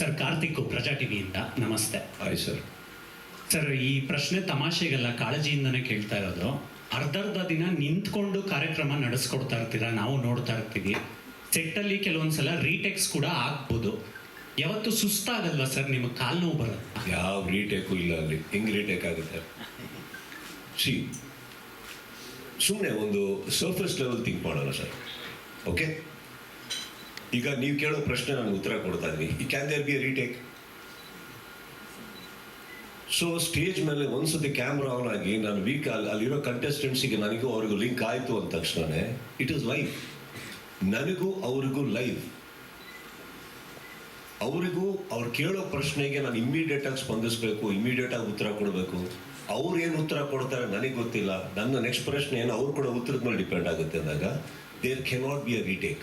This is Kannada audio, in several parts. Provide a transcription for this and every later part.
ಸರ್ ಕಾರ್ತಿಕ್ ಪ್ರಜಾ ಟಿವಿಯಿಂದ ನಮಸ್ತೆ. ಹಾಯ್ ಸರ್ ಸರ್ ಈ ಪ್ರಶ್ನೆ ತಮಾಷೆಗೆಲ್ಲ ಕಾಳಜಿಯಿಂದನೇ ಕೇಳ್ತಾ ಇರೋದು. ಅರ್ಧರ್ಧ ದಿನ ನಿಂತ್ಕೊಂಡು ಕಾರ್ಯಕ್ರಮ ನಡೆಸ್ಕೊಡ್ತಾ ಇರ್ತೀರಾ? ನಾವು ನೋಡ್ತಾ ಇರ್ತೀವಿ. ಸೆಟ್ಟಲ್ಲಿ ಕೆಲವೊಂದ್ಸಲ ರೀಟೆಕ್ಸ್ ಕೂಡ ಆಗ್ಬೋದು. ಯಾವತ್ತು ಸುಸ್ತಾಗಲ್ವಾ ಸರ್ ನಿಮಗೆ ಕಾಲು ನೋವು ಬರುತ್ತೆ ಯಾವ ರೀಟೇಕು ಇಲ್ಲ ಅಲ್ಲಿ. ಹೆಂಗ್ ರೀಟೇಕ್ ಆಗುತ್ತೆ? ಸಿ ಸುಮ್ಮನೆ ಒಂದು ಸರ್ಫೇಸ್ ಲೆವೆಲ್ ಥಿಂಕ್ ಮಾಡೋಣ ಸರ್. ಓಕೆ ಈಗ ನೀವು ಕೇಳೋ ಪ್ರಶ್ನೆ ನಾನು ಉತ್ತರ ಕೊಡ್ತಾ ಇದ್ದೀನಿ can there be retake so stage ಮೇಲೆ ಒಂದ್ಸತಿ ಕ್ಯಾಮ್ರಾ ಆನ್ ಆಗಿ ನಾನು ವೀಕ್ ಅಲ್ಲಿ ಅಲ್ಲಿರೋ ಕಂಟೆಸ್ಟೆಂಟ್ಸಿಗೆ ನನಗೂ ಅವ್ರಿಗೂ ಲಿಂಕ್ ಆಯಿತು ಅಂದ ತಕ್ಷಣನೇ ಇಟ್ ಇಸ್ ಲೈವ್ ನನಗೂ ಅವ್ರಿಗೂ ಲೈವ್ ಅವರಿಗೂ ಅವ್ರು ಕೇಳೋ ಪ್ರಶ್ನೆಗೆ ನಾನು ಇಮ್ಮಿಡಿಯೇಟ್ ಆಗಿ ಸ್ಪಂದಿಸಬೇಕು ಇಮ್ಮಿಡಿಯೇಟ್ ಆಗಿ ಉತ್ತರ ಕೊಡಬೇಕು. ಅವ್ರು ಏನು ಉತ್ತರ ಕೊಡ್ತಾರೆ ನನಗೆ ಗೊತ್ತಿಲ್ಲ. ನನ್ನ ನೆಕ್ಸ್ಟ್ ಪ್ರಶ್ನೆ ಏನು ಅವ್ರು ಕೂಡ ಉತ್ತರದ ಮೇಲೆ ಡಿಪೆಂಡ್ ಆಗುತ್ತೆ ಅಂದಾಗ there cannot be a retake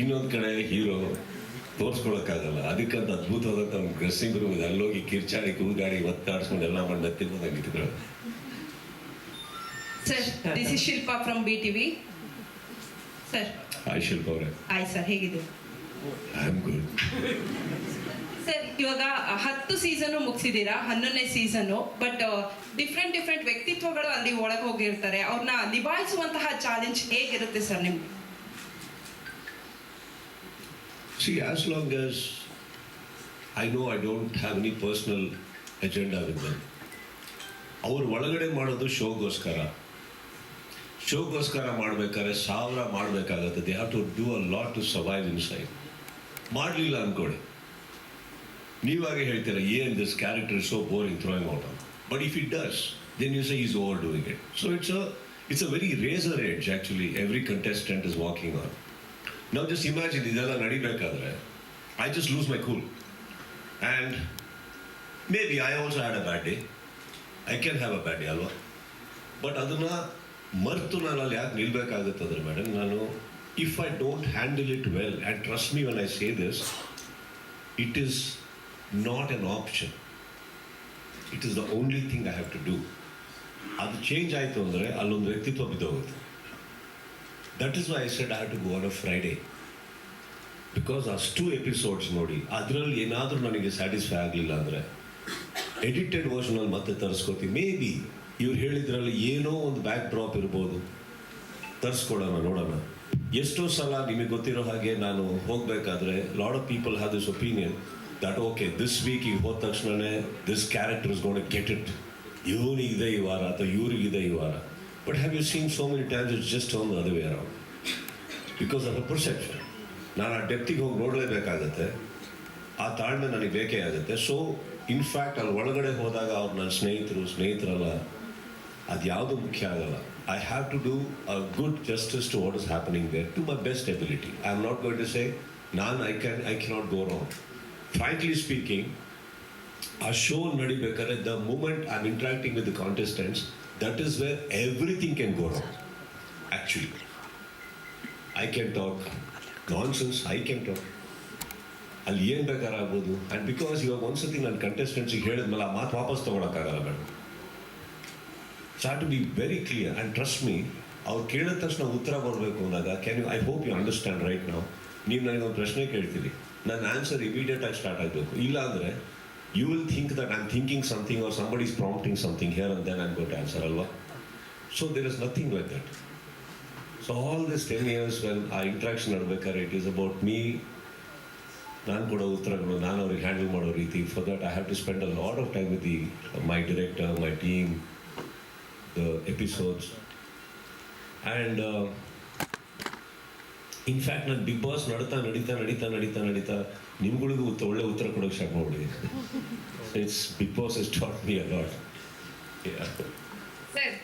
ಇನ್ನೊಂದು ಕಡೆ ಹೀರೋ ತೋರ್ಸ್ಕೊಳಕ್ಕಾಗಲ್ಲ. ಅದಕ್ಕಂತ ಅದ್ಭುತವಾದಂಥ ಒಂದು ಡ್ರೆಸ್ಸಿಂಗ್ ರೂಮ್ ಇದೆ. ಅಲ್ಲೋಗಿ ಕಿರ್ಚಾಡಿ ಕೂಗಾಡಿ ಒತ್ತಾಡಿಸ್ಕೊಂಡು ಎಲ್ಲ ಮಾಡಿ ನತ್ತಿರ್ಬೋದಾಗಿತ್ತು sir this is Shilpa from B TV sir hi Shilpa ಅವರೇ. ಹಾಯ್ ಸರ್ ಹೇಗಿದೆ ಸರ್ ಇವಾಗ ಹತ್ತು ಸೀಸನ್ ಮುಗಿಸಿದ್ದೀರಾ? ಹನ್ನೊಂದನೇ ಸೀಸನ್ನು ಬಟ್ ಡಿಫ್ರೆಂಟ್ ಡಿಫ್ರೆಂಟ್ ವ್ಯಕ್ತಿತ್ವಗಳು ಅಲ್ಲಿ ಒಳಗೆ ಹೋಗಿರ್ತಾರೆ. ಅವ್ರನ್ನ ನಿಭಾಯಿಸುವಂತಹ ಚಾಲೆಂಜ್ ಹೇಗಿರುತ್ತೆ ಸರ್ ನಿಮ್ಗೆ? See, as long as I know I don't have any personal agenda with them, ಅವ್ರು ಒಳಗಡೆ ಮಾಡೋದು ಶೋಗೋಸ್ಕರ. ಶೋಗೋಸ್ಕರ ಮಾಡಬೇಕಾದ್ರೆ ಸಾವಿರ ಮಾಡಬೇಕಾಗತ್ತೆ. They have to do a lot to survive inside ಮಾಡಲಿಲ್ಲ ಅಂದ್ಕೊಳ್ಳಿ ನೀವಾಗೆ ಹೇಳ್ತೀರ, ಏನ್ this character so boring throwing out but if it does then you say is overdoing it so it's it's a very razor edge actually every contestant is walking on ನಾವು ಜಸ್ಟ್ ಇಮ್ಯಾಜಿನ್ ಇದೆಲ್ಲ ನಡಿಬೇಕಾದ್ರೆ I just lose my cool and maybe I also had a bad day I can have a bad day ಅಲ್ವಾ? ಬಟ್ ಅದನ್ನು ಮರೆತು ನಾನು ಅಲ್ಲಿ ಯಾಕೆ ನಿಲ್ಬೇಕಾಗುತ್ತಂದ್ರೆ ಮೇಡಮ್ ನಾನು if I don't handle it well and trust me when I say this it is not an option it is the only thing I have to do ಅದು ಚೇಂಜ್ ಆಯಿತು ಅಂದರೆ ಅಲ್ಲೊಂದು ವ್ಯಕ್ತಿತ್ವ ಬಿದ್ದೋಗುತ್ತೆ. That is why I said I to go on a Friday because ಅಷ್ಟು ಎಪಿಸೋಡ್ಸ್ ನೋಡಿ, ಅದರಲ್ಲಿ ಏನಾದರೂ ನನಗೆ ಸ್ಯಾಟಿಸ್ಫೈ ಆಗಲಿಲ್ಲ ಅಂದರೆ ಎಡಿಟೆಡ್ ವರ್ಷನಲ್ಲಿ ಮತ್ತೆ ತರಿಸ್ಕೋತೀವಿ ಮೇ ಬಿ ಇವ್ರು ಹೇಳಿದ್ರಲ್ಲಿ ಏನೋ ಒಂದು ಬ್ಯಾಕ್ ಡ್ರಾಪ್ ಇರ್ಬೋದು. ತರಿಸ್ಕೊಡೋಣ, ನೋಡೋಣ. ಎಷ್ಟೋ ಸಲ ನಿಮಗೆ ಗೊತ್ತಿರೋ ಹಾಗೆ ನಾನು ಹೋಗಬೇಕಾದ್ರೆ lot of people have this opinion that okay this week ಈಗ ಹೋದ ತಕ್ಷಣವೇ this character is gonna get it ಇವನಿಗಿದೆ ಈ ವಾರ ಅಥವಾ ಇವ್ರಿಗಿದೆ ಈ ವಾರ. But have you seen so many times it's just one ಅದೇ way because of a perception ನಾನು ಆ ಡೆಪ್ತಿಗೆ ಹೋಗಿ ನೋಡಲೇಬೇಕಾಗತ್ತೆ. ಆ ತಾಳ್ಮೆ ನನಗೆ ಬೇಕೇ ಆಗುತ್ತೆ. ಸೊ ಇನ್ಫ್ಯಾಕ್ಟ್ ಅಲ್ಲಿ ಒಳಗಡೆ ಹೋದಾಗ ಅವ್ರು ನನ್ನ ಸ್ನೇಹಿತರು, ಸ್ನೇಹಿತರಲ್ಲ ಅದು ಯಾವುದು ಮುಖ್ಯ ಆಗಲ್ಲ. I have to do a good justice to what is happening there to my best ability I am not going to say ನಾನು I can I cannot go wrong frankly speaking ಆ show ನಡಿಬೇಕಾದ್ರೆ the moment I am interacting with the contestants that is where everything can go wrong actually I can talk nonsense I can talk ಅಲ್ಲಿ ಏನು ಬೇಕಾದ್ರೆ ಆಗ್ಬೋದು ಆ್ಯಂಡ್ ಬಿಕಾಸ್ ಇವಾಗ ಒಂದ್ಸತಿ ನನ್ನ ಕಂಟೆಸ್ಟೆಂಟ್ಸಿಗೆ ಹೇಳಿದ್ಮೇಲೆ ಆ ಮಾತು ವಾಪಸ್ ತೊಗೊಳಕ್ಕಾಗಲ್ಲ madam so be very clear and trust me ಅವ್ರು ಕೇಳಿದ ತಕ್ಷಣ ಉತ್ತರ ಬರಬೇಕು ಅಂದಾಗ can you I hope you understand right ನಾವು ನೀವು ನನಗೊಂದು ಪ್ರಶ್ನೆ ಕೇಳ್ತೀರಿ ನನ್ನ ಆನ್ಸರ್ ಇಮಿಡಿಯೇಟಾಗಿ ಸ್ಟಾರ್ಟ್ ಆಗಬೇಕು. ಇಲ್ಲ ಅಂದರೆ you will think that I'm thinking something or somebody is prompting something here ಅಂತ ಐಮ್ ಗೋಟ್ ಆನ್ಸರ್ ಅಲ್ವಾ? So there is nothing like that so all this ten years when ಆ ಇಂಟ್ರಾಕ್ಷನ್ ನಡ್ಬೇಕಾದ್ರೆ ಇಟ್ ಈಸ್ ಅಬೌಟ್ ಮೀ ನಾನು ಕೊಡೋ ಉತ್ತರಗಳು, ನಾನು ಅವ್ರಿಗೆ ಹ್ಯಾಂಡಲ್ ಮಾಡೋ ರೀತಿ. For that I have to spend a lot of time with the my director my team the episodes and in fact ನಾನು ಬಿಗ್ ಬಾಸ್ ನಡೀತಾ ನಡೀತಾ ನಡೀತಾ ನಡೀತಾ ನಡೀತಾ ನಿಮ್ಗಳಿಗೂ ಒಳ್ಳೆ ಉತ್ತರ ಕೊಡೋಕೆ start ಮಾಡ್ಬಿಟ್ಟಿದ್ದೀನಿ. It's big boss is taught me a lot sir